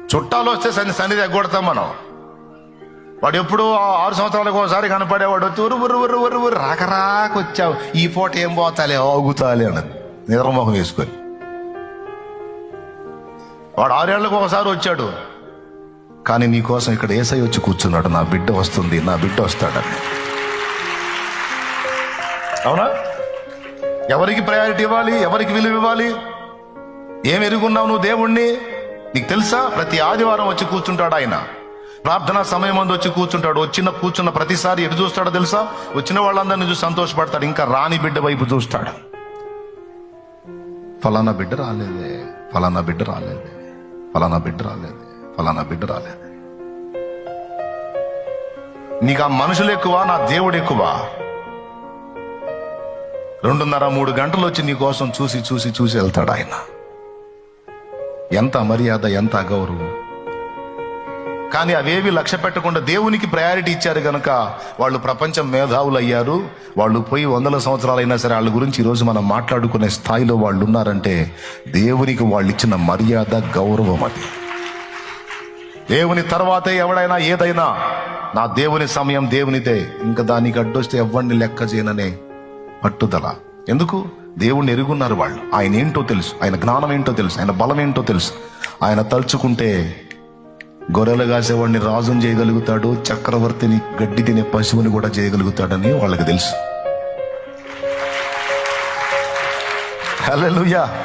చుట్టాలు వస్తే సన్ని సన్నిధి ఎగ్గొడతాం మనం. వాడు ఎప్పుడు ఆరు సంవత్సరాలకు ఒకసారి కనపడేవాడు వచ్చి ఉరు ఉరు ఉరు ఉరు ఉరు రాక వచ్చావు. ఈ పూట ఏం పోతాలే ఆగుతాలే అన్నది. నిద్రమోహం వేసుకొని. వాడు ఆరేళ్ళకు ఒకసారి వచ్చాడు. కానీ నీకోసం ఇక్కడ ఏసై వచ్చి కూర్చున్నాడు. నా బిడ్డ వస్తుంది నా బిడ్డ వస్తాడని. అవునా? ఎవరికి ప్రయారిటీ ఇవ్వాలి? ఎవరికి విలువ ఇవ్వాలి? ఏం ఎరుగున్నావు నువ్వు దేవుణ్ణి? నీకు తెలుసా? ప్రతి ఆదివారం వచ్చి కూర్చుంటాడు ఆయన. ప్రార్థనా సమయం అందు వచ్చి కూర్చుంటాడు. వచ్చిన కూర్చున్న ప్రతిసారి ఎటు చూస్తాడో తెలుసా? వచ్చిన వాళ్ళందరినీ చూసి సంతోషపడతాడు. ఇంకా రాని బిడ్డ వైపు చూస్తాడు. ఫలానా బిడ్డ రాలేదే. ఫలానా బిడ్డ రాలేదే. ఫలానా బిడ్డ రాలేదే. ఫలానా బిడ్డ రాలేదే. నీకు ఆ మనుషులు ఎక్కువ? నా దేవుడు ఎక్కువ? రెండున్నర మూడు గంటలు వచ్చి నీ కోసం చూసి చూసి చూసి వెళ్తాడు ఆయన. ఎంత మర్యాద ఎంత అగౌరవం. కానీ అవేవి లక్ష్య పెట్టకుండా దేవునికి ప్రయారిటీ ఇచ్చారు గనక వాళ్ళు ప్రపంచం మేధావులు అయ్యారు వాళ్ళు పోయి వందల సంవత్సరాలైనా సరే వాళ్ళ గురించి ఈరోజు మనం మాట్లాడుకునే స్థాయిలో వాళ్ళు ఉన్నారంటే దేవునికి వాళ్ళు ఇచ్చిన మర్యాద గౌరవం అది. దేవుని తర్వాతే ఎవడైనా ఏదైనా నా దేవుని సమయం దేవునిదే. ఇంకా దానికి అడ్డొస్తే ఎవ్వండి లెక్క చేయననే పట్టుదల. ఎందుకు? దేవుణ్ణి ఎరుగున్నారు వాళ్ళు. ఆయన ఏంటో తెలుసు. ఆయన జ్ఞానం ఏంటో తెలుసు. ఆయన బలం ఏంటో తెలుసు. ఆయన తలుచుకుంటే గొర్రెలు కాసేవాడిని రాజుని చేయగలుగుతాడు చక్రవర్తిని గడ్డి తినే పశువుని కూడా చేయగలుగుతాడని వాళ్ళకి తెలుసు. హల్లెలూయా.